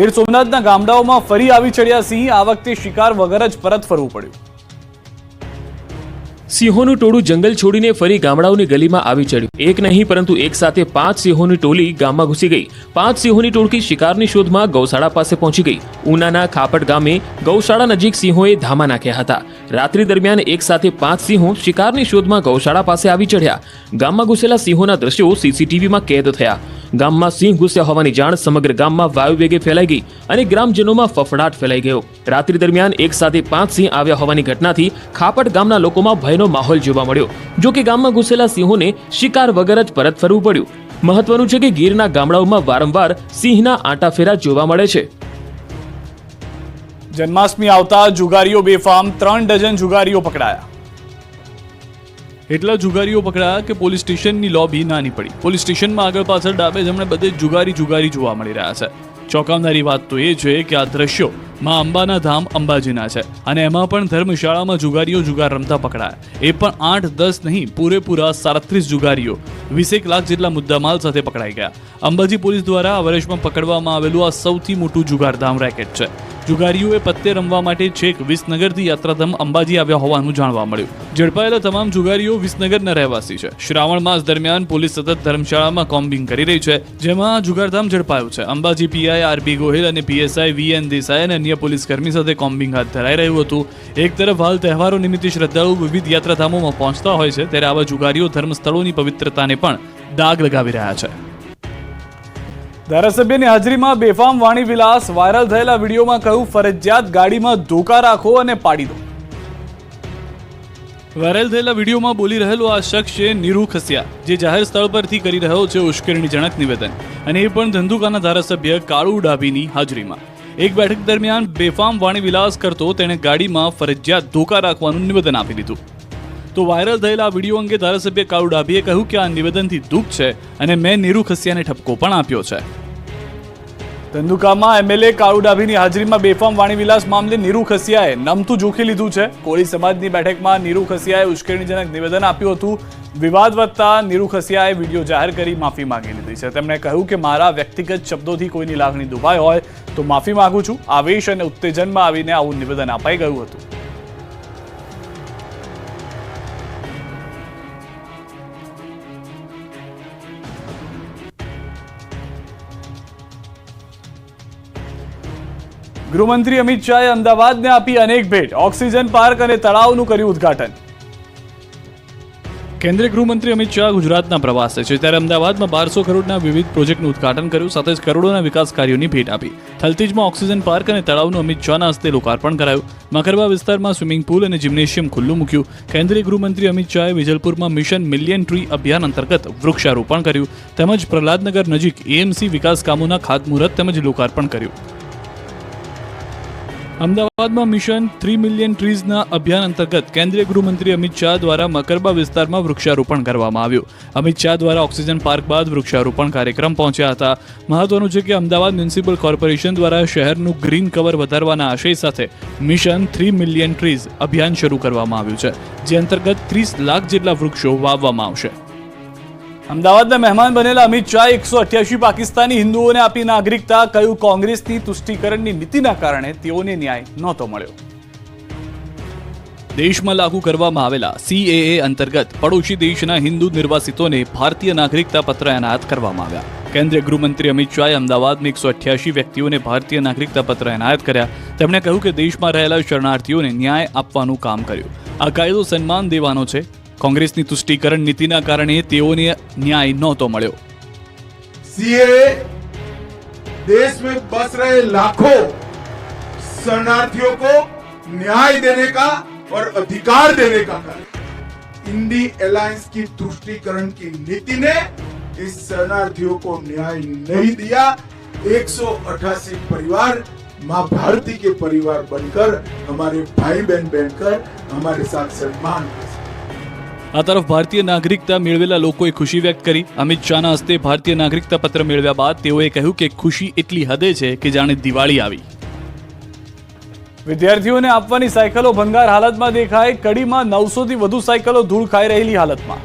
ગીર સોમનાથના ગામડાઓમાં ફરી આવી ચડ્યા સિંહ. આ વખતે શિકાર વગર જ પરત ફરવું પડ્યું. સિંહોનું ટોળું જંગલ છોડીને ફરી ગામડાઓની ગલીમાં આવી ચડ્યું. એક નહીં, પરંતુ એક સાથે પાંચ સિંહોની ટોલી ગામમાં ઘૂસી ગઈ. પાંચ સિંહોની ટોળકી શિકારની શોધમાં ગૌશાળા પાસે પહોંચી ગઈ. ઉનાના ખાપટ ગામે ગૌશાળા નજીક સિંહોએ ધામા નાખ્યા હતા. રાત્રિ દરમિયાન એક સાથે પાંચ સિંહો શિકારની શોધમાં ગૌશાળા પાસે આવી ચઢ્યા. ગામમાં ઘૂસેલા સિંહોના દ્રશ્યો સીસીટીવીમાં કેદ થયા. ગામમાં સિંહ ઘૂસ્યા હોવાની જાણ સમગ્ર ગામમાં વાયુ વેગે ફેલાઈ ગઈ અને ગ્રામજનોમાં ફફડાટ ફેલાઈ ગયો. રાત્રિ દરમિયાન એક સાથે પાંચ સિંહ આવ્યા હોવાની ઘટનાથી ખાપટ ગામના લોકોમાં ભયનો માહોલ જોવા મળ્યો. જો કે ગામમાં ઘૂસેલા સિંહોને શિકાર વગર જ પરત ફરવું પડ્યું. મહત્વનું છે કે ગીરના ગામડાઓમાં વારંવાર સિંહના આંટાફેરા જોવા મળે છે. જન્માષ્ટમી આવતા જુગારીઓ બેફામ ત્રણ ડઝન જુગારીઓ પકડાયા. એટલા જુગારીઓ પકડાયા કે પોલીસ સ્ટેશનની લોબી નાની પડી. પોલીસ સ્ટેશનમાં આગળ પાછળ ડાબે જમણે બધે જુગારી જુગારી જોવા મળી રહ્યા છે. ચોંકાવનારી વાત તો એ છે કે આ દ્રશ્યો માં અંબાના ધામ અંબાજીના છે. અને એમાં પણ ધર્મશાળામાં જુગારીઓ જુગાર રમતા પકડાયા. એ પણ આઠ, દસ નહીં, પૂરેપૂરા સાડત્રીસ જુગારીઓ વીસેક લાખ જેટલા મુદ્દામાલ સાથે પકડાઈ ગયા. અંબાજી પોલીસ દ્વારા આ વર્ષમાં પકડવામાં આવેલું આ સૌથી મોટું જુગારધામ રેકેટ છે. જુગારીઓએ પત્તે રમવા માટે છેક વિસનગરથી યાત્રાધામ અંબાજી આવ્યા હોવાનું જાણવા મળ્યું. ઝડપાયેલા તમામ જુગારીઓ વિસનગરના રહેવાસી છે. શ્રાવણ માસ દરમિયાન પોલીસ સતત ધર્મશાળામાં કોમ્બિંગ કરી રહી છે, જેમાં આ જુગારધામ ઝડપાયું છે. અંબાજી પીઆઈ આરબી ગોહિલ અને પીએસઆઈ વી એન દેસાઈ અને અન્ય પોલીસ કર્મી સાથે કોમ્બિંગ હાથ ધરાઈ રહ્યું હતું. એક તરફ હાલ તહેવારો નિમિત્તે શ્રદ્ધાળુ વિવિધ યાત્રાધામોમાં પહોંચતા હોય છે ત્યારે આવા જુગારીઓ ધર્મસ્થળોની પવિત્રતાને પણ દાગ લગાવી રહ્યા છે. ધારાસભ્યની હાજરીમાં બેફામ વાણી વિલાસ વાયરલ થયેલા વિડીયોમાં કહ્યું ફરજિયાત ગાડીમાં ધોકા રાખો અને પાડી દો. વાયરલ થયેલા વિડીયોમાં બોલી રહેલો આ શખ્સ છે નીરુ ખસિયા જે જાહેર સ્થળ પરથી કરી રહ્યો છે ઉશ્કેરણીજનક નિવેદન. અને એ પણ ધંધુકાના ધારાસભ્ય કાળુ ડાભીની હાજરીમાં. એક બેઠક દરમિયાન બેફામ વાણી વિલાસ કરતો તેણે ગાડીમાં ફરજિયાત ધોકા રાખવાનું નિવેદન આપી દીધું. તો વાયરલ થયેલા વીડિયો અંગે ધારાસભ્ય કાળુ ડાભીએ કહ્યું કે આ નિવેદનથી દુઃખ છે અને મેં નીરુ ખસિયાને ઠપકો પણ આપ્યો છે. ધંધુકામાં એમએલએ કાળુ ડાભીની હાજરીમાં બેફામ વાણીવિલાસ મામલે નીરુ ખસિયાએ નમતું જોખી લીધું છે. કોળી સમાજની બેઠકમાં નીરુ ખસિયાએ ઉશ્કેરણીજનક નિવેદન આપ્યું હતું. વિવાદ વધતા નીરુ વીડિયો જાહેર કરી માફી માંગી લીધી છે. તેમણે કહ્યું કે મારા વ્યક્તિગત શબ્દોથી કોઈની લાગણી દુભાઈ હોય તો માફી માંગુ છું. આવેશ અને ઉત્તેજનમાં આવીને આવું નિવેદન અપાઈ ગયું હતું. ગૃહમંત્રી અમિત શાહે અમદાવાદને આપી અનેક ભેટ. ઓક્સિજન પાર્ક અને તળાવનું કર્યું ઉદ્ઘાટન. કેન્દ્રીય ગૃહમંત્રી અમિત શાહ ગુજરાતના પ્રવાસે છે. ત્યારે અમદાવાદમાં બારસો કરોડના વિવિધ પ્રોજેક્ટનું ઉદઘાટન કર્યું, સાથે જ કરોડોના વિકાસ કાર્યોની ભેટ આપી. થલતીજમાં ઓક્સિજન પાર્ક અને તળાવનું અમિત શાહના હસ્તે લોકાર્પણ કરાયું. મકરવા વિસ્તારમાં સ્વિમિંગ પુલ અને જિમ્નેશિયમ ખુલ્લું મૂક્યું. કેન્દ્રીય ગૃહમંત્રી અમિત શાહે વિજલપુરમાં મિશન મિલિયન ટ્રી અભિયાન અંતર્ગત વૃક્ષારોપણ કર્યું. તેમજ પ્રહલાદનગર નજીક એએમસી વિકાસ કામોના ખાતમુહૂર્ત તેમજ લોકાર્પણ કર્યું. અમદાવાદમાં મિશન થ્રી મિલિયન ટ્રીઝના અભિયાન અંતર્ગત કેન્દ્રીય ગૃહમંત્રી અમિત શાહ દ્વારા મકરબા વિસ્તારમાં વૃક્ષારોપણ કરવામાં આવ્યું. અમિત શાહ દ્વારા ઓક્સિજન પાર્ક બાદ વૃક્ષારોપણ કાર્યક્રમ પહોંચ્યા હતા. મહત્વનું છે કે અમદાવાદ મ્યુનિસિપલ કોર્પોરેશન દ્વારા શહેરનું ગ્રીન કવર વધારવાના આશય સાથે મિશન થ્રી મિલિયન ટ્રીઝ અભિયાન શરૂ કરવામાં આવ્યું છે, જે અંતર્ગત ત્રીસ લાખ જેટલા વૃક્ષો વાવવામાં આવશે. અમદાવાદના મહેમાન બનેલા અમિત શાહ એકસો અઠ્યાસી પાકિસ્તાની હિન્દુઓને આપી નાગરિકતા. કહ્યું કોંગ્રેસની તુષ્ટિકરણની નીતિના કારણે તેઓને ન્યાય નહોતો મળ્યો? દેશમાં લાગુ કરવામાં આવેલા સીએએ અંતર્ગત પડોશી દેશના હિન્દુ નિર્વાસિતોને ભારતીય નાગરિકતા પત્ર એનાયત કરવામાં આવ્યા. કેન્દ્રીય ગૃહમંત્રી અમિત શાહે અમદાવાદમાં એકસો અઠ્યાસી વ્યક્તિઓને ભારતીય નાગરિકતા પત્ર એનાયત કર્યા. તેમણે કહ્યું કે દેશમાં રહેલા શરણાર્થીઓને ન્યાય આપવાનું કામ કર્યું. આ કાયદો સન્માન દેવાનો છે. કોંગ્રેસની તુષ્ટિકરણ નીતિના કારણે તેઓને ન્યાય નહોતો મળ્યો सीएए देश में बस रहे लाखों शरणार्थियों को न्याय देने का और अधिकार देने का कार्य इंडी अलायंस की तुष्टिकरण की नीति ने इस शरणार्थियों को न्याय नहीं दिया 188 परिवार मां भारती के परिवार बनकर हमारे भाई बहन बनकर हमारे साथ सम्मान कर सके। આ તરફ ભારતીય નાગરિકતા મેળવેલા લોકોએ ખુશી વ્યક્ત કરી. અમિત શાહના હસ્તે ભારતીય નાગરિકતા પત્ર મેળવ્યા બાદ તેઓએ કહ્યું કે ખુશી એટલી હદે છે કે જાણે દિવાળી આવી. વિદ્યાર્થીઓને આપવાની સાયકલો ભંગાર હાલતમાં દેખાય કડીમાં નવસો થી વધુ સાયકલો ધૂળ ખાઈ રહેલી હાલતમાં.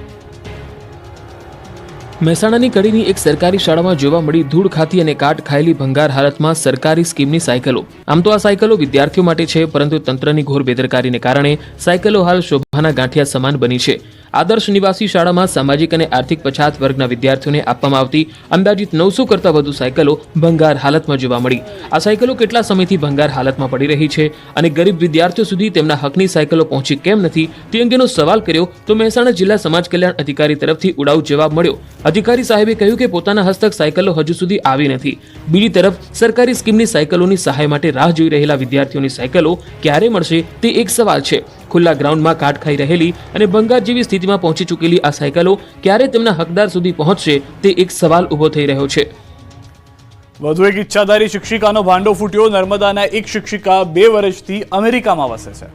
મહેસાણાની કડીની એક સરકારી શાળામાં જોવા મળી ધૂળ ખાતી અને કાટ ખાયેલી ભંગાર હાલતમાં સરકારી સ્કીમની સાયકલો. આમ તો આ સાયકલો વિદ્યાર્થીઓ માટે છે, પરંતુ તંત્રની ઘોર બેદરકારીને કારણે સાયકલો હાલ શોભાના ગાંઠિયા સમાન બની છે. આદર્શ નિવાસી શાળામાં સામાજિક અને આર્થિક પછાત વર્ગના વિદ્યાર્થીઓને આપવામાં આવતી અંદાજિત નવસો કરતાં વધુ સાયકલો ભંગાર હાલતમાં જોવા મળી. આ સાયકલો કેટલા સમયથી ભંગાર હાલતમાં પડી રહી છે અને ગરીબ વિદ્યાર્થીઓ સુધી તેમના હકની સાયકલો પહોંચી કેમ નથી? તે અંગેનો સવાલ કર્યો તો મહેસાણા જિલ્લા સમાજ કલ્યાણ અધિકારી તરફથી ઉડાઉ જવાબ મળ્યો. અધિકારી સાહેબે કહ્યું કે પોતાના હસ્તક સાયકલો હજુ સુધી આવી નથી. બીજી તરફ, સરકારી સ્કીમની સાયકલોની સહાય માટે રાહ જોઈ રહેલા વિદ્યાર્થીઓની સાયકલો ક્યારે મળશે તે એક સવાલ છે. ખુલ્લા ગ્રાઉન્ડમાં કાટ ખાઈ રહેલી અને ભંગાર જેવી સ્થિતિમાં પહોંચી ચૂકેલી આ સાયકલો ક્યારે તેમના હકદાર સુધી પહોંચશે તે એક સવાલ ઊભો થઈ રહ્યો છે. વધુ એક ઈચ્છાધારી શિક્ષિકાનો ભાંડો ફૂટ્યો. નર્મદાના એક શિક્ષિકા બે વર્ષથી અમેરિકામાં વસે છે.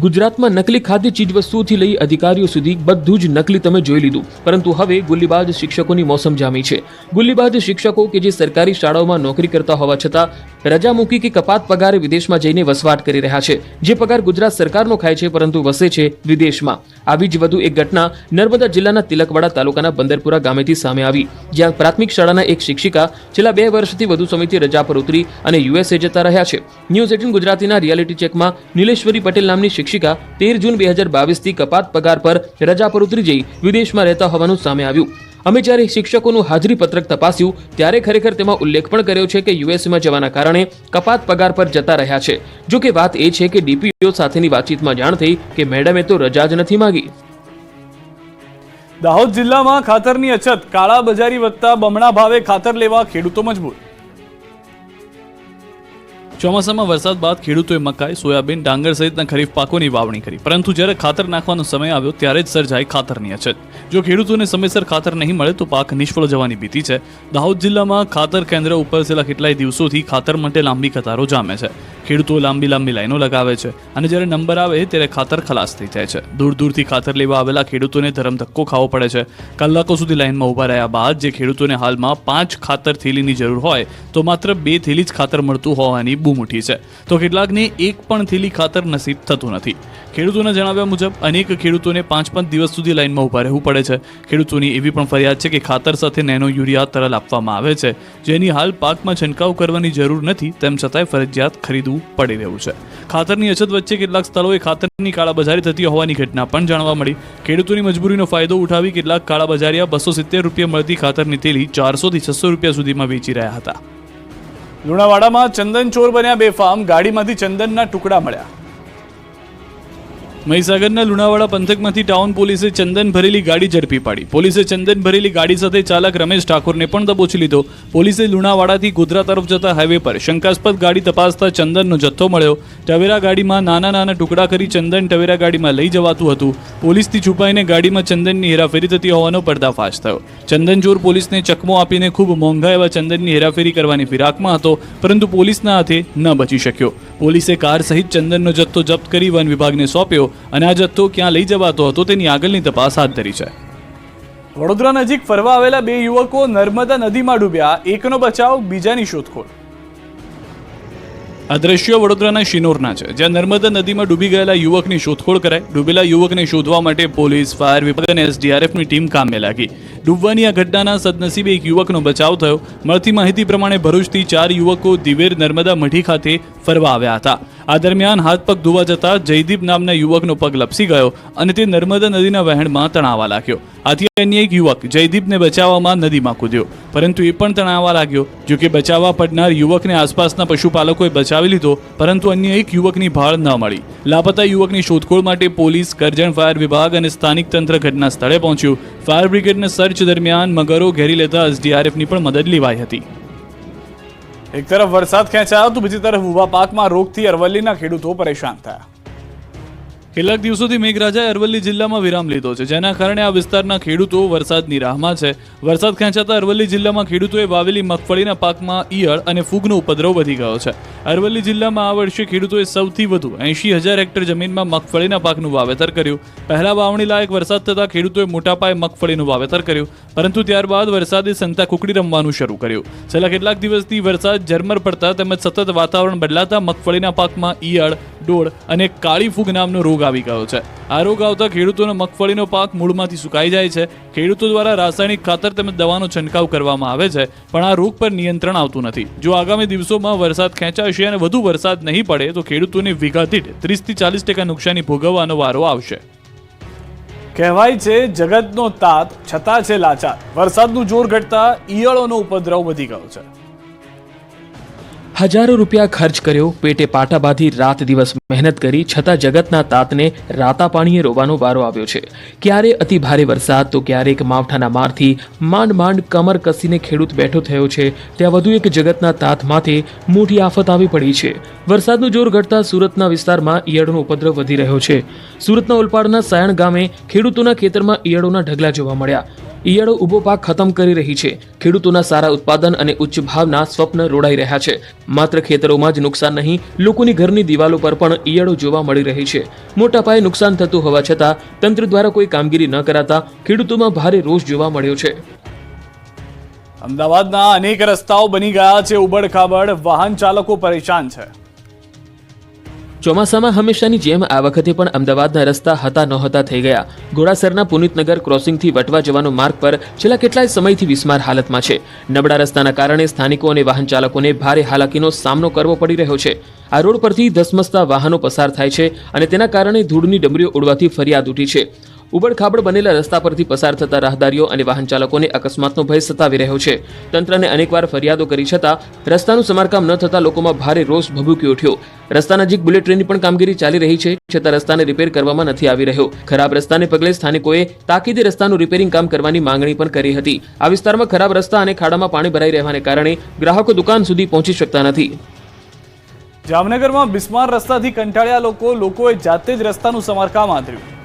ગુજરાતમાં નકલી ખાદ્ય ચીજવસ્તુઓથી લઈ અધિકારીઓ સુધી બધું જ નકલી તમે જોઈ લીધું. પરંતુ હવે ગુલ્લીબાજ શિક્ષકોની મોસમ જામી છે. ગુલ્લીબાજ શિક્ષકો કે જે સરકારી શાળાઓમાં નોકરી કરતા હોવા છતાં રજા મૂકી કે કપાત પગારે વિદેશમાં જઈને વસવાટ કરી રહ્યા છે. જે પગાર ગુજરાત સરકારનો ખાય છે, પરંતુ વસે છે વિદેશમાં. આવી જ વધુ એક ઘટના નર્મદા જિલ્લાના તિલકવાડા તાલુકાના બંદરપુરા ગામેથી સામે આવી, જ્યાં પ્રાથમિક શાળાના એક શિક્ષિકા છેલ્લા બે વર્ષથી વધુ સમયથી રજા પર ઉતરી અને યુએસએ જતા રહ્યા છે. ન્યૂઝ એટીન ગુજરાતીના રિયાલિટી ચેકમાં નીલેશ્વરી પટેલ નામની શિક્ષિકા તેર જૂન બે હજાર બાવીસથી કપાત પગાર પર રજા પર ઉતરી જઈ વિદેશમાં રહેતા હોવાનું સામે આવ્યું. અમે જ્યારે શિક્ષકોનું હાજરી પત્રક તપાસ્યું, ત્યારે ખરેખર તેમાં ઉલ્લેખ પણ કર્યો છે કે યુએસમાં જવાના કારણે કપાત પગાર પર જતા રહ્યા છે. જો કે વાત એ છે કે ડીપીઓ સાથેની વાતચીતમાં જાણ થઈ કે મેડમે તો રજા જ નથી માંગી. દાહોદ જિલ્લામાં ખાતરની અછત કાળા બજારી વધતા બમણા ભાવે ખાતર લેવા ખેડૂતો મજબૂર. ચોમાસામાં વરસાદ બાદ ખેડૂતોએ મકાઈ, સોયાબીન, ડાંગર સહિતના ખરીફ પાકોની વાવણી કરી. પરંતુ જ્યારે ખાતર નાખવાનો સમય આવ્યો, ત્યારે જ સર્જાઈ ખાતરની અછત. જો ખેડૂતોને સમયસર ખાતર નહીં મળે, તો પાક નિષ્ફળ જવાની ભીતિ છે. દાહોદ જિલ્લામાં ખાતર કેન્દ્ર ઉપર છેલ્લા કેટલાય દિવસોથી ખાતર માટે લાંબી કતારો જામે છે. ખેડૂતો લાંબી લાંબી લાઈનો લગાવે છે અને જ્યારે નંબર આવે, ત્યારે ખાતર ખલાસ થઈ જાય છે. દૂર દૂરથી ખાતર લેવા આવેલા ખેડૂતોને ધરમ ધક્કો ખાવો પડે છે. કલાકો સુધી લાઈનમાં ઊભા રહ્યા બાદ, જે ખેડૂતોને હાલમાં પાંચ ખાતર થેલીની જરૂર હોય, તો માત્ર બે થેલી જ ખાતર મળતું હોવાની બૂમ ઉઠી છે. તો કેટલાકને એક પણ થેલી ખાતર નસીબ થતું નથી. ખેડૂતોના જણાવ્યા મુજબ, અનેક ખેડૂતોને પાંચ પાંચ દિવસ સુધી લાઇનમાં ઊભા રહેવું પડે છે. ખેડૂતોની એવી પણ ફરિયાદ છે કે ખાતર સાથે નેનો યુરિયા તરલ આપવામાં આવે છે. જેની હાલ પાકમાં છંટકાવ કરવાની જરૂર નથી, તેમ છતાંય ફરજિયાત ખરીદવું પડી રહ્યું છે. ખાતરની અછત વચ્ચે કેટલાક સ્થળોએ ખાતરની કાળાબજારી થતી હોવાની ઘટના પણ જાણવા મળી. ખેડૂતોની મજબૂરીનો ફાયદો ઉઠાવી કેટલાક કાળાબજારીયા બસો સિત્તેર રૂપિયા મળતી ખાતરની થેલી ચારસોથી છસો રૂપિયા સુધીમાં વેચી રહ્યા હતા. લુણાવાડામાં ચંદન ચોર બન્યા બેફામ ગાડીમાંથી ચંદનના ટુકડા મળ્યા. મહીસાગરના લુણાવાડા પંથકમાંથી ટાઉન પોલીસે ચંદન ભરેલી ગાડી ઝડપી પાડી. પોલીસે ચંદન ભરેલી ગાડી સાથે ચાલક રમેશ ઠાકોરને પણ દબોચી લીધો. પોલીસે લુણાવાડાથી ગોધરા તરફ જતા હાઈવે પર શંકાસ્પદ ગાડી તપાસતા ચંદનનો જથ્થો મળ્યો. ટવેરા ગાડીમાં નાના નાના ટુકડા કરી ચંદન ટવેરા ગાડીમાં લઈ જવાતું હતું. પોલીસથી છુપાઈને ગાડીમાં ચંદનની હેરાફેરી થતી હોવાનો પર્દાફાશ થયો. ચંદન ચોર પોલીસને ચકમો આપીને ખૂબ મોંઘા એવા ચંદનની હેરાફેરી કરવાની ફિરાકમાં હતો, પરંતુ પોલીસના હાથે ન બચી શક્યો. પોલીસે કાર સહિત ચંદનનો જથ્થો જપ્ત કરી વન વિભાગને સોંપ્યો. અને આ જથ્થો ક્યાં લઈ જવાતો હતો તેની આગળની તપાસ હાથ ધરી છે. વડોદરા નજીક ફરવા આવેલા બે યુવકો નર્મદા નદીમાં ડૂબ્યા. એકનો બચાવ, બીજાની શોધખોળ. આ દ્રશ્યો વડોદરાના શિનોરના છે. જ્યાં નર્મદા નદીમાં ડૂબી ગયેલા યુવકની શોધખોળ કરાઈ. ડૂબેલા યુવકને શોધવા માટે પોલીસ, ફાયર વિભાગ અને એસડીઆરએફની ટીમ કામે લાગી. ડૂબવાની આ ઘટનાના સદનસીબે એક યુવકનો બચાવ થયો. મળતી માહિતી પ્રમાણે ભરૂચથી ચાર યુવકો દિવેર નર્મદા મઢી ખાતે ફરવા આવ્યા હતા. આ દરમિયાન હાથ પગ ધોવા જતા જયદીપ નામના યુવકનો પગ લપસી ગયો અને તે નર્મદા નદીના વહેણમાં તણાવા લાગ્યો. આથી અન્ય એક યુવક જયદીપને બચાવવામાં નદીમાં કૂદ્યો. પરંતુ એ પણ તણાવા લાગ્યો. જો કે બચાવવા પડનાર યુવકને આસપાસના પશુપાલકોએ બચાવી લીધો, પરંતુ અન્ય એક યુવકની ભાળ ન મળી. લાપતા યુવકની શોધખોળ માટે પોલીસ, કરજણ ફાયર વિભાગ અને સ્થાનિક તંત્ર ઘટના સ્થળે પહોંચ્યું. ફાયર બ્રિગેડને સર્ચ દરમિયાન મગરો ઘેરી લેતા એસડીઆરએફની પણ મદદ લેવાઈ હતી. એક તરફ વરસાદ ખેંચાયો તો બીજી તરફ ઊભા પાકમાં રોગથી અરવલ્લીના ખેડૂતો પરેશાન થયા. કેટલાક દિવસોથી મેઘરાજાએ અરવલ્લી જિલ્લામાં વિરામ લીધો છે, જેના કારણે આ વિસ્તારના ખેડૂતો વરસાદની રાહમાં છે. વરસાદ ખેંચાતા અરવલ્લી જિલ્લામાં ખેડૂતોએ વાવેલી મગફળીના પાકમાં ઈયળ અને ફૂગનો ઉપદ્રવ વધી ગયો છે. અરવલ્લી જિલ્લામાં આ વર્ષે ખેડૂતોએ સૌથી વધુ એંશી હજાર હેક્ટર જમીનમાં મગફળીના પાકનું વાવેતર કર્યું. પહેલા વાવણી લાયક વરસાદ થતાં ખેડૂતોએ મોટા પાયે મગફળીનું વાવેતર કર્યું, પરંતુ ત્યારબાદ વરસાદે સંતા કુકડી રમવાનું શરૂ કર્યું. છેલ્લા કેટલાક દિવસથી વરસાદ ઝરમર પડતા તેમજ સતત વાતાવરણ બદલાતા મગફળીના પાકમાં ઈયળ, ડોળ અને કાળી ફૂગ નામનો રોગ આવી ગયો છે. આ રોગ આવતા ખેડૂતોને મગફળીનો પાક મૂળમાંથી સુકાઈ જાય છે. ખેડૂતો દ્વારા રાસાયણિક ખાતર તેમજ દવાનો છંટકાવ કરવામાં આવે છે, પણ આ રોગ પર નિયંત્રણ આવતું નથી. જો આગામી દિવસોમાં વરસાદ ખેંચાશે અને વધુ વરસાદ નહીં પડે, તો ખેડૂતોને વીઘા દીઠ ત્રીસથી ચાલીસ ટકા નુકસાની ભોગવવાનો વારો આવશે. કહેવાય છે, જગતનો તાત છતાં છે લાચાર. વરસાદનું જોર ઘટતા ઈયળોનો ઉપદ્રવ વધી ગયો છે. હજારો રૂપિયા ખર્ચ કર્યો, પેટે પાટા બાંધી રાત દિવસ મહેનત કરી, છતાં જગતના તાતને રાતા પાણીએ રોવાનો વારો આવ્યો છે. ક્યારે અતિ ભારે વરસાદ, તો ક્યારેક માવઠાના મારથી માંડ માંડ કમર કસીને ખેડૂત બેઠો થયો છે. ત્યાં વધુ એક જગતના તાત માથે મોટી આફત આવી પડી છે. વરસાદનું જોર ઘટતા સુરતના વિસ્તારમાં ઈયળનો ઉપદ્રવ વધી રહ્યો છે. સુરતના ઓલપાડના સાયણ ગામે ખેડૂતોના ખેતરમાં ઈયળોના ઢગલા જોવા મળ્યા. ઈયળો ઊભો પાક ખતમ કરી રહી છે. ખેડૂતોના સારા ઉત્પાદન અને ઉચ્ચ ભાવના સ્વપ્ન રોડાઈ રહ્યા છે. માત્ર ખેતરોમાં જ નુકસાન નહીં, લોકોની ઘરની દિવાલો પર પણ ઈયળો જોવા મળી રહી છે. મોટા પાયે નુકસાન થતું હોવા છતાં, તંત્ર દ્વારા કોઈ કામગીરી ન કરાતા ખેડૂતોમાં ભારે રોષ જોવા મળ્યો છે. અમદાવાદના અનેક રસ્તાઓ બની ગયા છે ઉબડખાબડ વાહન ચાલકો પરેશાન છે. ચોમાસામાં હંમેશાની જેમ આ વખતે પણ અમદાવાદના રસ્તા હતા નહોતા થઈ ગયા. ઘોડાસરના પુનિતનગર ક્રોસિંગથી વટવા જવાનો માર્ગ પર છેલ્લા કેટલાય સમયથી વિસ્માર હાલતમાં છે. નબળા રસ્તાના કારણે સ્થાનિકો અને વાહન ચાલકોને ભારે હાલાકીનો સામનો કરવો પડી રહ્યો છે. આ રોડ પરથી ધસમસતા વાહનો પસાર થાય છે અને તેના કારણે ધૂળની ડમરીઓ ઉડવાથી ફરિયાદ ઉઠી છે. ઉબડખાબડ બનેલા રસ્તા પરથી પસાર થતા રાહદારીઓ અને વાહન ચાલકોને અકસ્માતનો ભય સતાવી રહ્યો છે. તંત્રને અનેકવાર ફરિયાદો કરી છતાં રસ્તાનું સમારકામ ન થતા લોકોમાં ભારે રોષ ભભૂકી ઉઠ્યો. રસ્તા નજીક બુલેટ ટ્રેનની પણ કામગીરી ચાલી રહી છે, છતાં રસ્તાને રિપેર કરવામાં નથી આવી રહ્યો. ખરાબ રસ્તાને પગલે સ્થાનિકોએ તાકીદે રસ્તાનું રિપેરિંગ કામ કરવાની માંગણી પણ કરી હતી. આ વિસ્તારમાં ખરાબ રસ્તા અને ખાડામાં પાણી ભરાઈ રહેવાને કારણે ગ્રાહકો દુકાન સુધી પહોંચી શકતા નથી. જામનગરમાં બિસ્માર રસ્તાથી કંટાળ્યા લોકો લોકોએ જાતે જ રસ્તાનું સમારકામ આદર્યું.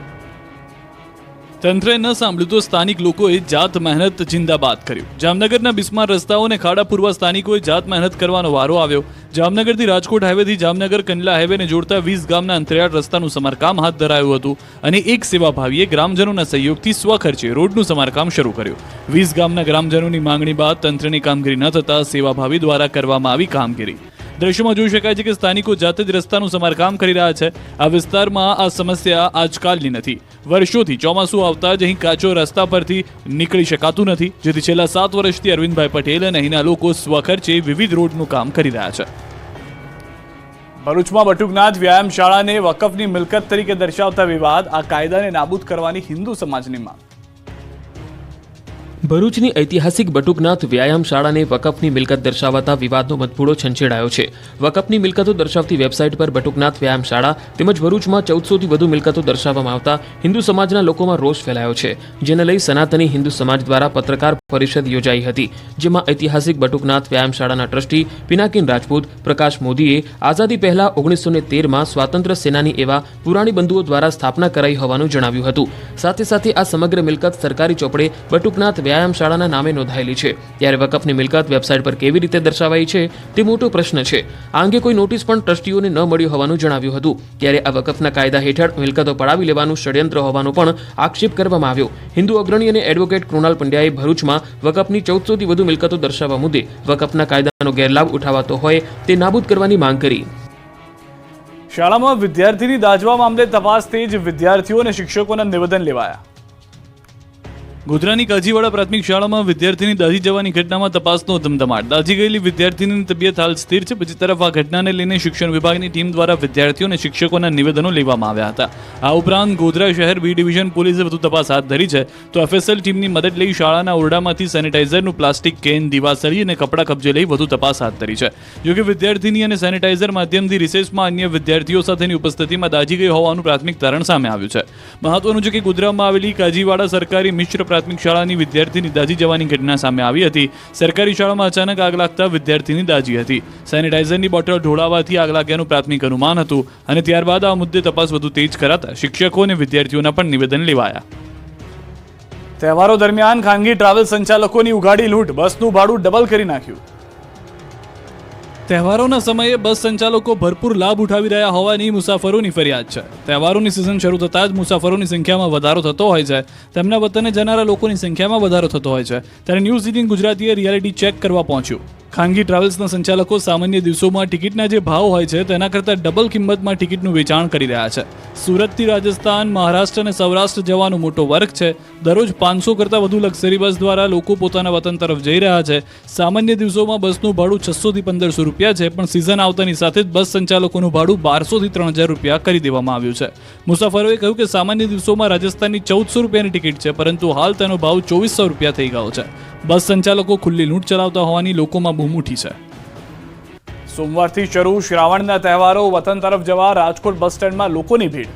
તંત્રએ ન સાંભળ્યું તો સ્થાનિક લોકોએ જાત મહેનત જિંદાબાદ કર્યું. જામનગરના બિસ્માર રસ્તાઓને ખાડા પૂરવા સ્થાનિકોએ જાત મહેનત કરવાનો વારો આવ્યો. જામનગરથી રાજકોટ હાઈવેથી જામનગર કંડલા હાઈવેને જોડતા વીસ ગામના અંતરિયાળ રસ્તાનું સમારકામ હાથ ધરાયું હતું અને એક સેવાભાવીએ ગ્રામજનોના સહયોગથી સ્વખર્ચે રોડનું સમારકામ શરૂ કર્યું. વીસ ગામના ગ્રામજનોની માંગણી બાદ તંત્રની કામગીરી ન થતાં સેવાભાવી દ્વારા કરવામાં આવી કામગીરી. દ્રશ્યમાં જોઈ શકાય છે કે સ્થાનિકો જાતે જ રસ્તાનું સમારકામ કરી રહ્યા છે. આ વિસ્તારમાં આ સમસ્યા આજકાલની નથી. વર્ષોથી ચોમાસું આવતા જ અહીં કાચો રસ્તા પરથી નીકળી શકાતું નથી. જેથી છેલ્લા સાત વર્ષથી અરવિંદભાઈ પટેલ અને અહીંના લોકો સ્વખર્ચે વિવિધ રોડનું કામ કરી રહ્યા છે. ભરૂચમાં બટુકનાથ વ્યાયામ શાળાને વકફની મિલકત તરીકે દર્શાવતા વિવાદ, આ કાયદાને નાબૂદ કરવાની હિન્દુ સમાજની માંગ. ભરૂચની ઐતિહાસિક બટુકનાથ વ્યાયામ શાળાને વકફની મિલકત દર્શાવતા વિવાદનો મતભૂડો છંછેડાયો છે. વકફની મિલકતો દર્શાવતી વેબસાઇટ પર બટુકનાથ વ્યાયામ શાળા તેમજ ભરૂચમાં ચૌદસોથી વધુ મિલકતો દર્શાવવામાં આવતા હિન્દુ સમાજના લોકોમાં રોષ ફેલાયો છે. જેને લઈ સનાતની હિન્દુ સમાજ દ્વારા પત્રકાર પરિષદ યોજાઈ હતી, જેમાં ઐતિહાસિક બટુકનાથ વ્યાયામશાળાના ટ્રસ્ટી પિનાકિન રાજપૂત પ્રકાશ મોદીએ આઝાદી પહેલા ઓગણીસો ને તેરમાં સ્વાતંત્ર્ય સેનાની એવા પુરાણી બંધુઓ દ્વારા સ્થાપના કરાઈ હોવાનું જણાવ્યું હતું. સાથે સાથે આ સમગ્ર મિલકત સરકારી ચોપડે બટુકનાથ વ્યાયામશાળાના નામે નોંધાયેલી છે. ત્યારે વકફની મિલકત વેબસાઇટ પર કેવી રીતે દર્શાવાઈ છે, તે મોટો પ્રશ્ન છે. આ અંગે કોઈ નોટિસ પણ ટ્રસ્ટીઓને ન મળી હોવાનું જણાવ્યું હતું. ત્યારે આ વકફના કાયદા હેઠળ મિલકતો પડાવી લેવાનું ષડયંત્ર હોવાનો પણ આક્ષેપ કરવામાં આવ્યો. હિન્દુ અગ્રણી અને એડવોકેટ કૃણાલ પંડ્યાએ ભરૂચમાં વકફની ચૌદસોથી વધુ મિલકતો દર્શાવવા મુદ્દે વકફના કાયદાનો ગેરલાભ ઉઠાવાતો હોય તે નાબૂદ કરવાની માંગ કરી. શાળામાં વિદ્યાર્થીની દાજવા મામલે તપાસ તેજ વિદ્યાર્થીઓ અને શિક્ષકોના નિવેદન લેવાયા. ગોધરાની કાજીવાડા પ્રાથમિક શાળામાં વિદ્યાર્થીની દાઝી જવાની ઘટનામાં તપાસનો ધમધમાટ. દાઝી ગયેલી વિદ્યાર્થીની તબિયત હાલ સ્થિર છે. બીજી તરફ આ ઘટનાને લઈને શિક્ષણ વિભાગની ટીમ દ્વારા વિદ્યાર્થીઓ અને શિક્ષકોના નિવેદનો લેવામાં આવ્યા હતા. આ ઉપરાંત ગોધરા શહેર બી ડિવિઝન પોલીસે વધુ તપાસ હાથ ધરી છે. તો એફએસએલ ટીમની મદદ લઈ શાળાના ઓરડામાંથી સેનિટાઈઝરનું પ્લાસ્ટિક, કેન દિવાસળી અને કપડાં કબજે લઈ વધુ તપાસ હાથ ધરી છે. જોકે વિદ્યાર્થીની અને સેનિટાઈઝર માધ્યમથી રિસેસમાં અન્ય વિદ્યાર્થીઓ સાથેની ઉપસ્થિતિમાં દાઝી ગઈ હોવાનું પ્રાથમિક તારણ સામે આવ્યું છે. મહત્વનું છે કે ગોધરામાં આવેલી કાજીવાડા સરકારી મિશ્ર પ્રાથમિક શાળાની વિદ્યાર્થીની દાઝી જવાની ઘટના સામે આવી હતી. સરકારી શાળામાં અચાનક આગ લાગતા વિદ્યાર્થીની દાઝી હતી. સેનિટાઈઝરની બોટલ ઢોળાવાથી આગ લાગ્યાનું પ્રાથમિક અનુમાન હતું અને ત્યારબાદ આ મુદ્દે તપાસ વધુ તેજ કરાતા શિક્ષકો અને વિદ્યાર્થીઓના પણ નિવેદન લેવાયા. તહેવારો દરમિયાન ખાનગી ટ્રાવેલ સંચાલકોની ઉગાડી લૂંટ, બસનું ભાડું ડબલ કરી નાખ્યું. તહેવારોના સમયે બસ સંચાલકો ભરપૂર લાભ ઉઠાવી રહ્યા હોવાની મુસાફરોની ફરિયાદ છે. તહેવારોની સિઝન શરૂ થતાં જ મુસાફરોની સંખ્યામાં વધારો થતો હોય છે. તેમના વતને જનારા લોકોની સંખ્યામાં વધારો થતો હોય છે. ત્યારે ન્યૂઝ ઇટીન ગુજરાતીએ રિયાલિટી ચેક કરવા પહોંચ્યું. ખાનગી ટ્રાવેલ્સના સંચાલકો સામાન્ય દિવસોમાં ટિકિટના જે ભાવ હોય છે, તેના કરતાં ડબલ કિંમતમાં ટિકિટનું વેચાણ કરી રહ્યા છે. સુરતથી રાજસ્થાન, મહારાષ્ટ્ર અને સૌરાષ્ટ્ર જવાનો મોટો વર્ગ છે. દરરોજ પાંચસો કરતાં વધુ લક્ઝરી બસ દ્વારા લોકો પોતાના વતન તરફ જઈ રહ્યા છે. સામાન્ય દિવસોમાં બસનું ભાડું છસોથી પંદરસો રૂપિયા છે, પણ સિઝન આવતાની સાથે જ બસ સંચાલકોનું ભાડું બારસોથી ત્રણ હજાર રૂપિયા કરી દેવામાં આવ્યું છે. મુસાફરોએ કહ્યું કે સામાન્ય દિવસોમાં રાજસ્થાનની ચૌદસો રૂપિયાની ટિકિટ છે, પરંતુ હાલ તેનો ભાવ ચોવીસો રૂપિયા થઈ ગયો છે. બસ સંચાલકો ખુલ્લી લૂંટ ચલાવતા હોવાની લોકોમાં બૂમ ઉઠી છે. સોમવારથી શરૂ શ્રાવણના તહેવારો, વતન તરફ જવા, રાજકોટ બસ સ્ટેન્ડમાં લોકોની ભીડ.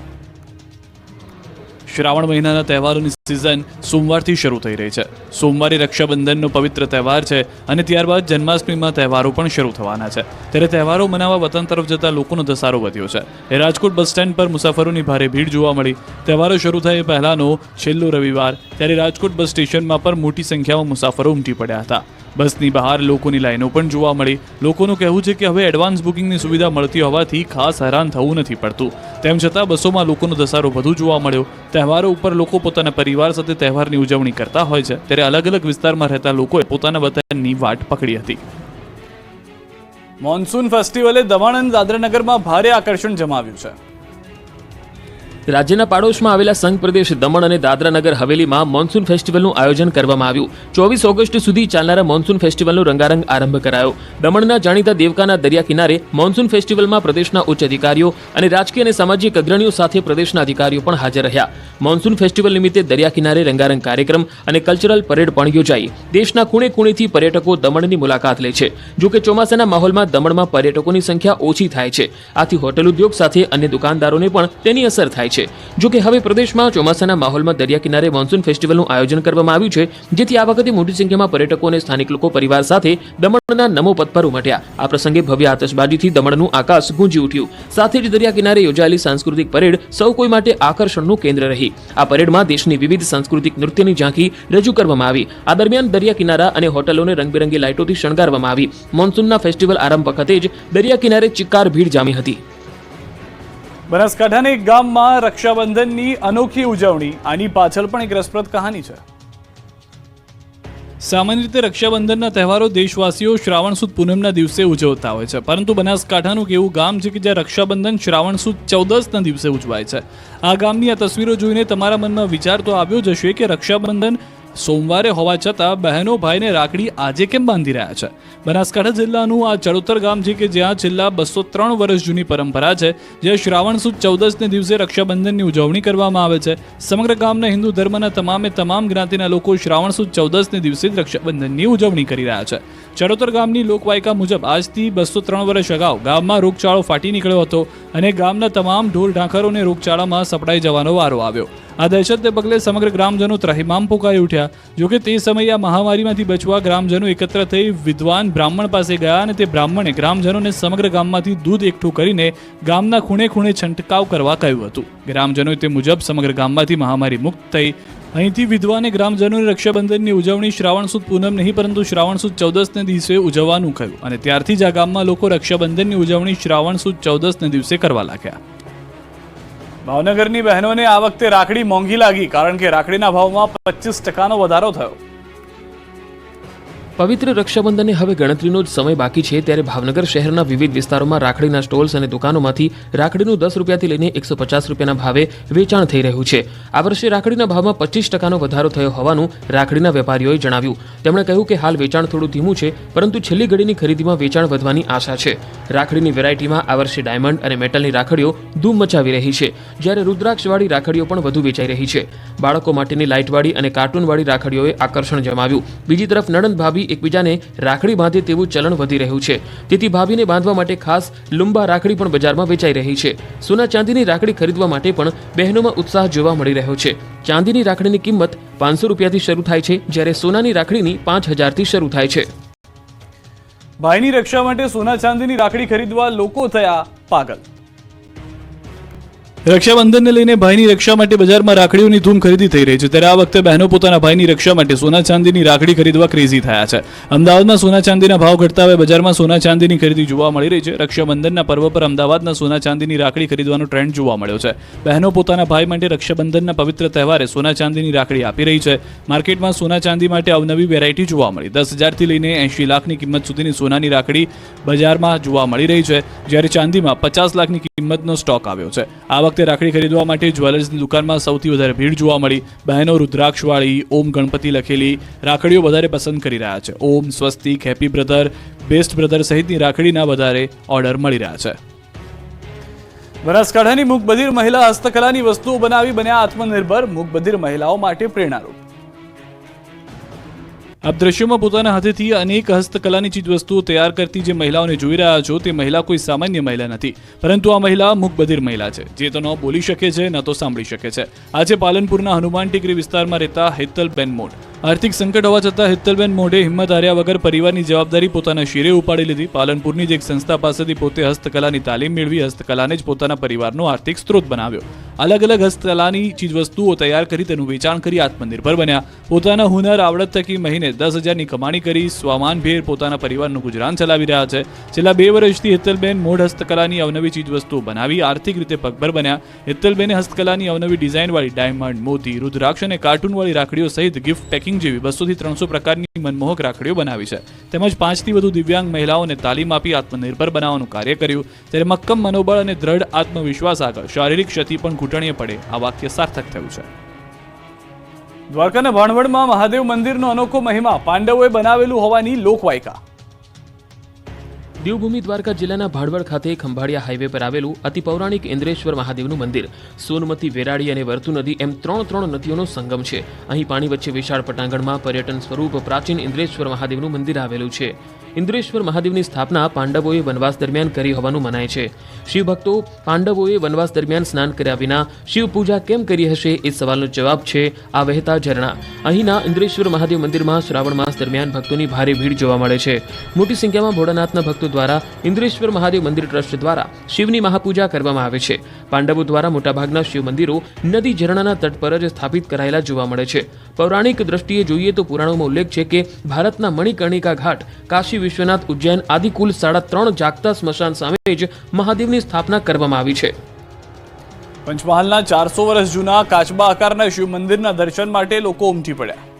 શ્રાવણ મહિનાના તહેવારોની સિઝન સોમવારથી શરૂ થઈ રહી છે. સોમવારે રક્ષાબંધનનો પવિત્ર તહેવાર છે અને ત્યારબાદ જન્માષ્ટમીમાં તહેવારો પણ શરૂ થવાના છે. ત્યારે તહેવારો મનાવવા વતન તરફ જતા લોકોનો ધસારો વધ્યો છે. એ રાજકોટ બસ સ્ટેન્ડ પર મુસાફરોની ભારે ભીડ જોવા મળી. તહેવારો શરૂ થાય પહેલાનો છેલ્લો રવિવાર. ત્યારે રાજકોટ બસ સ્ટેશનમાં પણ મોટી સંખ્યામાં મુસાફરો ઉમટી પડ્યા હતા. બસની બહાર લોકોની લાઈનો પણ જોવા મળી. લોકોનું કહેવું છે કે હવે એડવાન્સ બુકિંગની સુવિધા મળતી હોવાથી ખાસ હેરાન થવું નથી પડતું. તેમ છતાં બસોમાં લોકોનો ધસારો વધુ જોવા મળ્યો. તહેવારો ઉપર લોકો પોતાના પરિવાર સાથે તહેવારની ઉજવણી કરતા હોય છે. ત્યારે અલગ અલગ વિસ્તારમાં રહેતા લોકોએ પોતાના વતનની વાટ પકડી હતી. મોન્સૂન ફેસ્ટિવલે દમણ અને દાદરાનગરમાં ભારે આકર્ષણ જમાવ્યું છે. રાજ્યના પાડોશમાં આવેલા સંઘ પ્રદેશ દમણ અને દાદરાનગર હવેલીમાં મોન્સૂન ફેસ્ટિવલનું આયોજન કરવામાં આવ્યું. ચોવીસ ઓગસ્ટ સુધી ચાલનારા મોન્સૂન ફેસ્ટિવલનો રંગારંગ આરંભ કરાયો. દમણના જાણીતા દેવકાના દરિયા કિનારે મોન્સૂન ફેસ્ટિવલમાં પ્રદેશના ઉચ્ચ અધિકારીઓ અને રાજકીય અને સામાજિક અગ્રણીઓ સાથે પ્રદેશના અધિકારીઓ પણ હાજર રહ્યા. મોન્સૂન ફેસ્ટિવલ નિમિત્તે દરિયા કિનારે રંગારંગ કાર્યક્રમ અને કલ્ચરલ પરેડ પણ યોજાઈ. દેશના ખૂણે ખૂણેથી પર્યટકો દમણની મુલાકાત લે છે. જો કે ચોમાસાના માહોલમાં દમણમાં પર્યટકોની સંખ્યા ઓછી થાય છે. આથી હોટેલ ઉદ્યોગ સાથે અન્ય દુકાનદારોને પણ તેની અસર થાય છે. જો કે હવે પ્રદેશમાં ચોમાસાના માહોલમાં દરિયા કિનારે મોન્સૂન ફેસ્ટિવલનું આયોજન કરવામાં આવ્યું છે, જેથી આ વખતે મોટી સંખ્યામાં પર્યટકો અને સ્થાનિક લોકો પરિવાર સાથે દમણના નમો પથ પર ઉમટ્યા. આ પ્રસંગે ભવ્ય આતશબાજીથી દમણનું આકાશ ગુંજી ઉઠ્યું. સાથે જ દરિયા કિનારે યોજાયેલી સાંસ્કૃતિક પરેડ સૌ કોઈ માટે આકર્ષણનું કેન્દ્ર રહી. આ પરેડમાં દેશની વિવિધ સાંસ્કૃતિક નૃત્યની ઝાંખી રજૂ કરવામાં આવી. આ દરમિયાન દરિયા કિનારા અને હોટલોને રંગબેરંગી લાઇટોથી શણગારવામાં આવી. મોન્સૂનના ફેસ્ટિવલ આરંભ વખતે જ દરિયા કિનારે ચિક્કાર ભીડ જામી હતી. બનાસકાંઠાના એક ગામમાં રક્ષાબંધનની અનોખી ઉજવણી. આની પાછળ પણ એક રસપ્રદ કહાની છે. સામાન્ય રીતે રક્ષાબંધનના તહેવારો દેશવાસીઓ શ્રાવણ સુદ પૂનમના દિવસે ઉજવતા હોય છે. પરંતુ બનાસકાંઠાનું એક એવું ગામ છે કે જ્યાં રક્ષાબંધન શ્રાવણ સુદ ચૌદસના દિવસે ઉજવાય છે. આ ગામની આ તસવીરો જોઈને તમારા મનમાં વિચાર તો આવ્યો જ હશે કે રક્ષાબંધન સોમવારે હોવા છતાં બહેનો ભાઈને રાખડી આજે કેમ બાંધી રહ્યા છે? બનાસકાંઠા જિલ્લાનું આ ચડોતર ગામ છે કે જ્યાં છેલ્લા બસો ત્રણ વર્ષ જૂની પરંપરા છે, જે શ્રાવણ સુદ ચૌદસને દિવસે રક્ષાબંધનની ઉજવણી કરવામાં આવે છે. સમગ્ર ગામના હિન્દુ ધર્મના તમામે તમામ જ્ઞાતિના લોકો શ્રાવણ સુદ ચૌદસને દિવસે રક્ષાબંધનની ઉજવણી કરી રહ્યા છે. ચડોતર ગામની લોકવાયકા મુજબ આજથી બસો ત્રણ વર્ષ અગાઉ ગામમાં રોગચાળો ફાટી નીકળ્યો હતો અને ગામના તમામ ઢોર ઢાંખરોને રોગચાળામાં સપડાઈ જવાનો વારો આવ્યો. આ દહેશતને પગલે સમગ્ર ગ્રામજનો ત્રાહિમામ પોકારી ઉઠ્યા. જોકે તે સમયે આ મહામારીમાંથી બચવા ગ્રામજનો એકત્ર થઈ વિદ્વાન બ્રાહ્મણ પાસે ગયા અને તે બ્રાહ્મણે ગ્રામજનોને સમગ્ર ગામમાંથી દૂધ એકઠું કરીને ગામના ખૂણે ખૂણે છંટકાવ કરવા કહ્યું હતું. ગ્રામજનોએ તે મુજબ સમગ્ર ગામમાંથી મહામારી મુક્ત થઈ. અહીંથી વિદ્વાને ગ્રામજનોને રક્ષાબંધનની ઉજવણી શ્રાવણ સુદ પૂનમ નહીં, પરંતુ શ્રાવણ સુદ ચૌદસને દિવસે ઉજવવાનું કહ્યું. અને ત્યારથી જ આ ગામમાં લોકો રક્ષાબંધનની ઉજવણી શ્રાવણ સુદ ચૌદસને દિવસે કરવા લાગ્યા. ભાવનગરની બહેનોને આ વખતે રાખડી મોંઘી લાગી, કારણ કે રાખડીના ભાવમાં પચીસ ટકાનો વધારો થયો. પવિત્ર રક્ષાબંધનને હવે ગણતરીનો જ સમય બાકી છે ત્યારે ભાવનગર શહેરના વિવિધ વિસ્તારોમાં રાખડીના સ્ટોલ્સ અને દુકાનોમાંથી રાખડીનું દસ રૂપિયાથી લઈને એકસો પચાસ રૂપિયાના ભાવે વેચાણ થઈ રહ્યું છે. આ વર્ષે રાખડીના ભાવમાં પચીસ ટકાનો વધારો થયો હોવાનું રાખડીના વેપારીઓએ જણાવ્યું. તેમણે કહ્યું કે હાલ વેચાણ થોડું ધીમું છે, પરંતુ છેલ્લી ઘડીની ખરીદીમાં વેચાણ વધવાની આશા છે. રાખડીની વેરાયટીમાં આ વર્ષે ડાયમંડ અને મેટલની રાખડીઓ ધૂમ મચાવી રહી છે, જ્યારે રુદ્રાક્ષવાળી રાખડીઓ પણ વધુ વેચાઈ રહી છે. બાળકો માટેની લાઇટવાળી અને કાર્ટૂનવાળી રાખડીઓએ આકર્ષણ જમાવ્યું. બીજી તરફ નણંદ ભાભી એકબીજાને રાખડી બાંધે તેવું ચલણ વધી રહ્યું છે. તેથી ભાભીને બાંધવા માટે ખાસ લુંબા રાખડી પણ બજારમાં વેચાઈ રહી છે. સોના ચાંદીની રાખડી ખરીદવા માટે પણ બહેનોમાં ઉત્સાહ જોવા મળી રહ્યો છે. ચાંદીની રાખડીની કિંમત પાંચસો રૂપિયાથી શરૂ થાય છે, જ્યારે સોનાની રાખડીની પાંચ હજારથી શરૂ થાય છે. ભાઈની રક્ષા માટે સોના ચાંદીની રાખડી ખરીદવા લોકો થયા પાગલ. રક્ષાબંધનને લઈને ભાઈની રક્ષા માટે બજારમાં રાખડીઓની ધૂમ ખરીદી થઈ રહી છે. ત્યારે આ વખતે બહેનો પોતાના ભાઈની રક્ષા માટે સોના ચાંદીની રાખડી ખરીદવા ક્રેઝી થયા છે. અમદાવાદમાં સોના ચાંદીના ભાવ ઘટતા હવે બજારમાં સોના ચાંદીની ખરીદી જોવા મળી રહી છે. રક્ષાબંધનના પર્વ પર અમદાવાદના સોના ચાંદીની રાખડી ખરીદવાનો ટ્રેન્ડ જોવા મળ્યો છે. બહેનો પોતાના ભાઈ માટે રક્ષાબંધનના પવિત્ર તહેવારે સોના ચાંદીની રાખડી આપી રહી છે. માર્કેટમાં સોના ચાંદી માટે અવનવી વેરાયટી જોવા મળી. દસ હજારથી લઈને એંશી લાખની કિંમત સુધીની સોનાની રાખડી બજારમાં જોવા મળી રહી છે. જ્યારે ચાંદીમાં પચાસ લાખની કિંમતનો સ્ટોક આવ્યો છે. આ વખતે રાખડી ખરીદવા માટે જ્વેલર્સની દુકાનમાં સૌથી વધારે ભીડ જોવા મળી. બહેનો રુદ્રાક્ષવાળી ઓમ ગણપતિ લખેલી રાખડીઓ વધારે પસંદ કરી રહ્યા છે. ઓમ, સ્વસ્તિક, હેપી બ્રધર, બેસ્ટ બ્રધર સહિતની રાખડીના વધારે ઓર્ડર મળી રહ્યા છે. બનાસકાંઠાની મૂકબધિર મહિલા હસ્તકલાની વસ્તુઓ બનાવી બન્યા આત્મનિર્ભર મૂકબધિર મહિલાઓ માટે પ્રેરણારૂપ. આપ દ્રશ્યોમાં પોતાના હાથેથી અનેક હસ્તકલાની ચીજવસ્તુઓ તૈયાર કરતી જે મહિલાઓને જોઈ રહ્યા છો, તે મહિલા કોઈ સામાન્ય મહિલા નથી. પરંતુ આ મહિલા મૂકબધિર મહિલા છે. જે તો ન બોલી શકે છે, ન તો સાંભળી શકે છે. આજે પાલનપુરના હનુમાન ટેકરી વિસ્તારમાં રહેતા હેતલબેન મોડ આર્થિક સંકટ હોવા છતાં હેતલબેન મોઢે હિંમત હાર્યા વગર પરિવારની જવાબદારી પોતાના શિરે ઉપાડી લીધી. પાલનપુરની જ એક સંસ્થા પાસેથી પોતે હસ્તકલાની તાલીમ મેળવી હસ્તકલાને જ પોતાના પરિવારનો આર્થિક સ્ત્રોત બનાવ્યો. અલગ અલગ હસ્તકલાની ચીજવસ્તુઓ તૈયાર કરી તેનું વેચાણ કરી આત્મનિર્ભર બન્યા. પોતાના હુનર આવડત થકી મહિને દસ હજારની કમાણી કરી સ્વામાનભેર પોતાના પરિવારનું ગુજરાન ચલાવી રહ્યા છે. છેલ્લા બે વર્ષથી હેતલબેન મૂળ હસ્તકલાની અવનવી ચીજવસ્તુઓ બનાવી આર્થિક રીતે પગભર બન્યા. હેતલબેને હસ્તકલાની અવનવી ડિઝાઇનવાળી ડાયમંડ, મોતી, રુદ્રાક્ષ અને કાર્ટૂનવાળી રાખડીઓ સહિત ગિફ્ટ પેકિંગ જેવી બસોથી ત્રણસો પ્રકારની મનમોહક રાખડીઓ બનાવી છે. તેમજ પાંચથી વધુ દિવ્યાંગ મહિલાઓને તાલીમ આપી આત્મનિર્ભર બનાવવાનું કાર્ય કર્યું. ત્યારે મક્કમ મનોબળ અને દ્રઢ આત્મવિશ્વાસ આગળ શારીરિક ક્ષતિ પણ ઘૂંટણીએ પડે આ વાક્ય સાર્થક થયું છે. દ્વારકાના ભાણવડમાં મહાદેવ મંદિરનો અનોખો મહિમા પાંડવોએ બનાવેલું હોવાની લોકવાયકા. દેવભૂમિ દ્વારકા જિલ્લાના ભાડવડ ખાતે ખંભાળિયા હાઈવે પર આવેલું અતિ પૌરાણિક ઇન્દ્રેશ્વર મહાદેવનું મંદિર. સોનમતી વેરાળી અને વર્તુ નદી એમ ત્રણ ત્રણ નદીઓનો સંગમ છે. અહીં પાણી વચ્ચે વિશાળ પટાંગણમાં પર્યટન સ્વરૂપ પ્રાચીન ઇન્દ્રેશ્વર મહાદેવનું મંદિર આવેલું છે. ઇન્દ્રેશ્વર મહાદેવની સ્થાપના પાંડવોએ વનવાસ દરમિયાન કરી હોવાનું મનાય છે. શિવભક્તો પાંડવોએ વનવાસ દરમિયાન સ્નાન કર્યા વિના શિવ પૂજા કેમ કરી હશે એ સવાલનો જવાબ છે, આ વહેતા ઝરણા. અહીંના ઇન્દ્રેશ્વર મહાદેવ મંદિરમાં શ્રાવણ માસ દરમિયાન ભક્તોની ભારે ભીડ જોવા મળે છે. મોટી સંખ્યામાં ભોળાનાથના ભક્તો દ્વારા ઇન્દ્રેશ્વર મહાદેવ મંદિર ટ્રસ્ટ દ્વારા શિવની મહાપૂજા કરવામાં આવે છે. પાંડવો દ્વારા મોટાભાગના શિવ મંદિરો નદી ઝરણાના તટ પર જ સ્થાપિત કરાયેલા જોવા મળે છે. પૌરાણિક દ્રષ્ટિએ જોઈએ તો પુરાણોમાં ઉલ્લેખ છે કે ભારતના મણિકર્ણિકા ઘાટ કાશી વિશ્વનાથ ઉજ્જૈન આદિ કુલ સાડા ત્રણ જાગતા સ્મશાન સામે જ મહાદેવની સ્થાપના કરવામાં આવી છે. પંચમહાલના ચારસો વર્ષ જૂના કાચબા આકારના શિવ મંદિરના દર્શન માટે લોકો ઉમટી પડ્યા.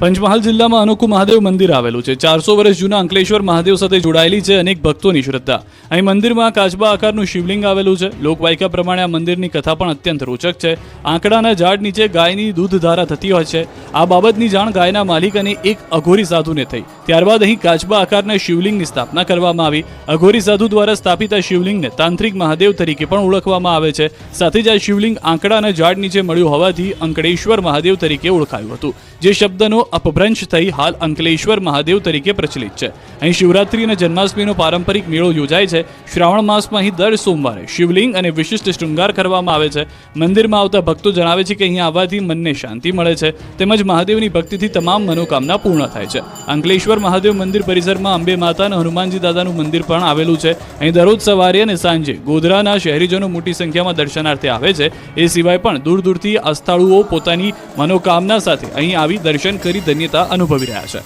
પંચમહાલ જિલ્લામાં અનોખું મહાદેવ મંદિર આવેલું છે. ચારસો વર્ષ જૂના અંકલેશ્વર મહાદેવ સાથે જોડાયેલી છે અનેક ભક્તોની શ્રદ્ધા. અહીં મંદિરમાં કાચબા આકારનું શિવલિંગ આવેલું છે. લોકવાયકા પ્રમાણે આ મંદિરની કથા પણ અત્યંત રોચક છે. આંકડાના ઝાડ નીચે ગાયની દૂધ ધારા થતી હોય છે. આ બાબતની જાણ ગાયના માલિક અને એક અઘોરી સાધુને થઈ. ત્યારબાદ અહીં કાચબા આકારના શિવલિંગની સ્થાપના કરવામાં આવી. અઘોરી સાધુ દ્વારા સ્થાપિત આ શિવલિંગને તાંત્રિક મહાદેવ તરીકે પણ ઓળખવામાં આવે છે. સાથે જ આ શિવલિંગ આંકડાના ઝાડ નીચે મળ્યું હોવાથી અંકડેશ્વર મહાદેવ તરીકે ઓળખાયું હતું. જે શબ્દનો અપભ્રંશ થઈ હાલ અંકલેશ્વર મહાદેવ તરીકે પ્રચલિત છે. અહીં શિવરાત્રી અને જન્માષ્ટમીનો પારંપરિક મેળો યોજાય છે. શ્રાવણ માસમાં અહીં દર સોમવારે શિવલિંગ અને વિશિષ્ટ શૃંગાર કરવામાં આવે છે. મંદિરમાં આવતા ભક્તો જણાવે છે કે અહીં આવવાથી મનને શાંતિ મળે છે તેમજ મહાદેવની ભક્તિથી તમામ મનોકામના પૂર્ણ થાય છે. અંકલેશ્વર મહાદેવ મંદિર પરિસરમાં અંબે માતા અને હનુમાનજી દાદાનું મંદિર પણ આવેલું છે. અહીં દરરોજ સવારે અને સાંજે ગોધરાના શહેરીજનો મોટી સંખ્યામાં દર્શનાર્થે આવે છે. એ સિવાય પણ દૂર દૂરથી આસ્થાળુઓ પોતાની મનોકામના સાથે અહીં આવી દર્શન કરી ધન્યતા અનુભવી રહ્યા છે.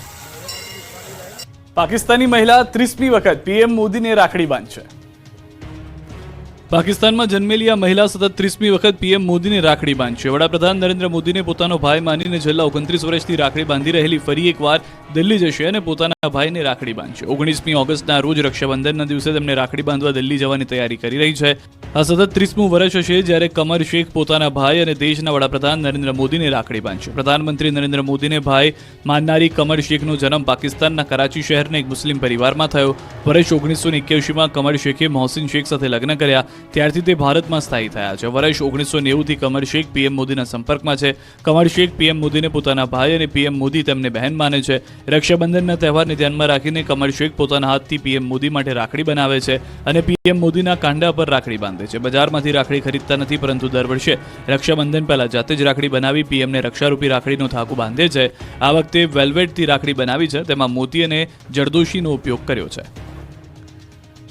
પાકિસ્તાની મહિલા ત્રીસમી વખત પીએમ મોદીને રાખડી બાંધશે. પાકિસ્તાનમાં જન્મેલી આ મહિલા સતત ત્રીસમી વખત પીએમ મોદીને રાખડી બાંધશે. વડાપ્રધાન નરેન્દ્ર મોદીને પોતાનો ભાઈ માનીને છેલ્લા ઓગણત્રીસ વર્ષથી રાખડી બાંધી રહેલી ફરી એકવાર દિલ્હી જશે અને પોતાના ભાઈને રાખડી બાંધશે. ઓગણીસમી ઓગસ્ટના રોજ રક્ષાબંધનના દિવસે તેમને રાખડી બાંધવા દિલ્હી જવાની તૈયારી કરી રહી છે. આ સતત ત્રીસમું વર્ષ હશે જ્યારે કમર શેખ પોતાના ભાઈ અને દેશના વડાપ્રધાન નરેન્દ્ર મોદીને રાખડી બાંધશે. પ્રધાનમંત્રી નરેન્દ્ર મોદીને ભાઈ માનનારી કમર શેખનો જન્મ પાકિસ્તાનના કરાચી શહેરના એક મુસ્લિમ પરિવારમાં થયો. વર્ષ ઓગણીસો એક્યાસીમાં કમર શેખે મોહસિન શેખ સાથે લગ્ન કર્યા. ત્યારથી તે ભારતમાં સ્થાયી થયા છે. વર્ષ ઓગણીસો નેવુંથી કમર શેખ પીએમ મોદીના સંપર્કમાં છે. કમર શેખ પીએમ મોદીને પોતાના ભાઈ અને પીએમ મોદી તેમને બહેન માને છે. રક્ષાબંધનના તહેવારને ધ્યાનમાં રાખીને કમર શેખ પોતાના હાથથી પીએમ મોદી માટે રાખડી બનાવે છે અને પીએમ મોદીના કાંડા પર રાખડી બાંધે છે. બજારમાંથી રાખડી ખરીદતા નથી, પરંતુ દર વર્ષે રક્ષાબંધન પહેલાં જાતે જ રાખડી બનાવી પીએમને રક્ષારૂપી રાખડીનો થાકુ બાંધે છે. આ વખતે વેલ્વેટથી રાખડી બનાવી છે. તેમાં મોતી અને જરદોશીનો ઉપયોગ કર્યો છે.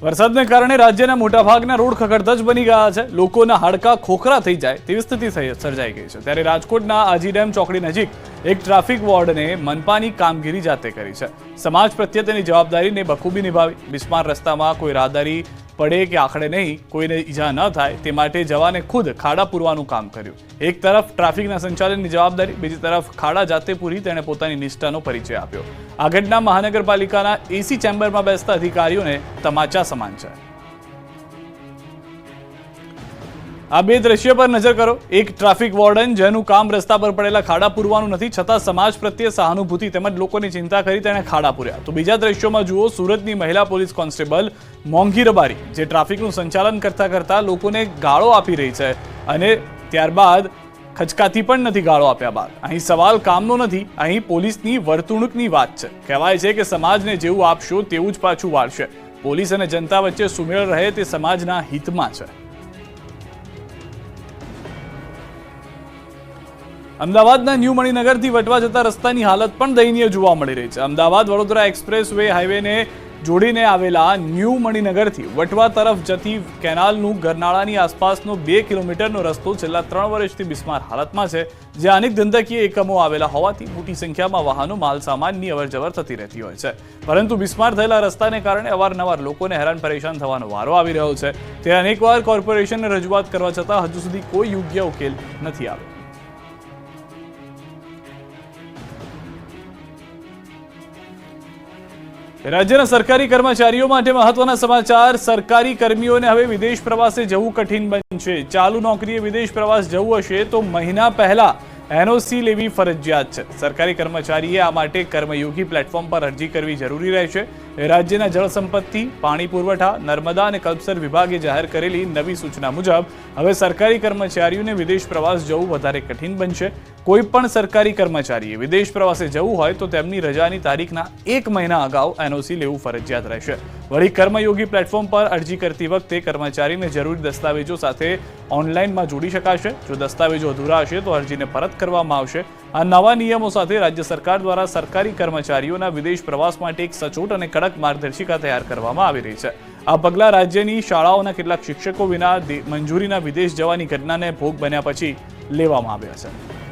વરસાદને કારણે રાજ્યના મોટાભાગના રોડ ખખડધજ બની ગયા છે. લોકોના હાડકા ખોખરા થઈ જાય તેવી સ્થિતિ સર્જાઈ ગઈ છે. ત્યારે રાજકોટના આજી ડેમ ચોકડી નજીક એક ટ્રાફિક વોર્ડને મનપાની કામગીરી જાતે કરી છે. સમાજ પ્રત્યે તેની જવાબદારીને બખૂબી નિભાવી. બિસ્માર રસ્તામાં કોઈ રાહદારી પડે કે આખડે નહીં, કોઈને ઈજા ન થાય તે માટે જવાને ખુદ ખાડા પૂરવાનું કામ કર્યું. એક તરફ ટ્રાફિકના સંચાલનની જવાબદારી, બીજી તરફ ખાડા જાતે પૂરી તેણે પોતાની નિષ્ઠાનો પરિચય આપ્યો. આ ઘટના મહાનગરપાલિકાના એસી ચેમ્બરમાં બેસતા અધિકારીઓને તમાચા સમાન છે. આ બે દ્રશ્ય પર નજર કરો. એક ટ્રાફિક વોર્ડન, જેનું કામ રસ્તા પર પડેલા ખાડા પૂરવાનું નથી, છતાં સમાજ પ્રત્યે સહાનુભૂતિ તેમજ લોકોની ચિંતા કરી તેણે ખાડા પૂર્યા. તો બીજા દ્રશ્યોમાં જુઓ, સુરતની મહિલા પોલીસ કોન્સ્ટેબલ મોંઘી રબારી, જે ટ્રાફિકનું સંચાલન કરતા કરતા લોકોને ગાળો આપી રહી છે અને ત્યારબાદ ખચકાથી પણ નથી ગાળો આપ્યા બાદ. અહીં સવાલ કામનો નથી, અહીં પોલીસની વર્તણૂકની વાત છે. કહેવાય છે કે સમાજને જેવું આપશો, તેવું જ પાછું વાળશે. પોલીસ અને જનતા વચ્ચે સુમેળ રહે તે સમાજના હિતમાં છે. અમદાવાદના ન્યૂ મણિનગરથી વટવા જતા રસ્તાની હાલત પણ દયનીય જોવા મળી રહી છે. અમદાવાદ વડોદરા એક્સપ્રેસ વે હાઈવેને જોડીને આવેલા ન્યૂ મણિનગરથી વટવા તરફ જતી કેનાલનું ગરનાળાની આસપાસનો બે કિલોમીટરનો રસ્તો છેલ્લા ત્રણ વર્ષથી બિસ્માર હાલતમાં છે, જ્યાં અનેક ધંધાકીય એકમો આવેલા હોવાથી મોટી સંખ્યામાં વાહનો માલસામાનની અવરજવર થતી રહેતી હોય છે. પરંતુ બિસ્માર થયેલા રસ્તાને કારણે અવારનવાર લોકોને હેરાન પરેશાન થવાનો વારો આવી રહ્યો છે. તે અનેકવાર કોર્પોરેશનને રજૂઆત કરવા છતાં હજુ સુધી કોઈ યોગ્ય ઉકેલ નથી આવ્યો. રાજ્યના સરકારી કર્મચારીઓ માટે મહત્વના સમાચાર, સરકારી કર્મીઓને હવે વિદેશ પ્રવાસે જવું કઠિન બનશે. ચાલુ નોકરીએ વિદેશ પ્રવાસ જવું હશે તો મહિના પહેલા એનઓસી લેવી ફરજિયાત છે. સરકારી કર્મચારીએ આ માટે કર્મયોગી પ્લેટફોર્મ પર અરજી કરવી જરૂરી રહેશે. રાજ્યના જળ સંપત્તિ પાણી પુરવઠા, નર્મદા અને કલ્પસર વિભાગે જાહેર કરેલી નવી સૂચના મુજબ, હવે સરકારી કર્મચારીઓને વિદેશ પ્રવાસ જવું વધારે કઠિન બનશે. કોઈ પણ સરકારી કર્મચારીએ વિદેશ પ્રવાસે જવું હોય તો તેમની રજાની તારીખના એક મહિના અગાઉ એનઓસી લેવું ફરજિયાત રહેશે. વળી કર્મયોગી પ્લેટફોર્મ પર અરજી કરતી વખતે કર્મચારીને જરૂરી દસ્તાવેજો સાથે ઓનલાઈનમાં જોડી શકાશે. જો દસ્તાવેજો અધૂરા હશે તો અરજીને પરત કરવામાં આવશે. આ નવા નિયમો સાથે રાજ્ય સરકાર દ્વારા સરકારી કર્મચારીઓના વિદેશ પ્રવાસ માટે એક સચોટ અને કડક માર્ગદર્શિકા તૈયાર કરવામાં આવી રહી છે. આ પગલાં રાજ્યની શાળાઓના કેટલાક શિક્ષકો વિના મંજૂરીના વિદેશ જવાની ઘટનાને ભોગ બન્યા પછી લેવામાં આવ્યા છે.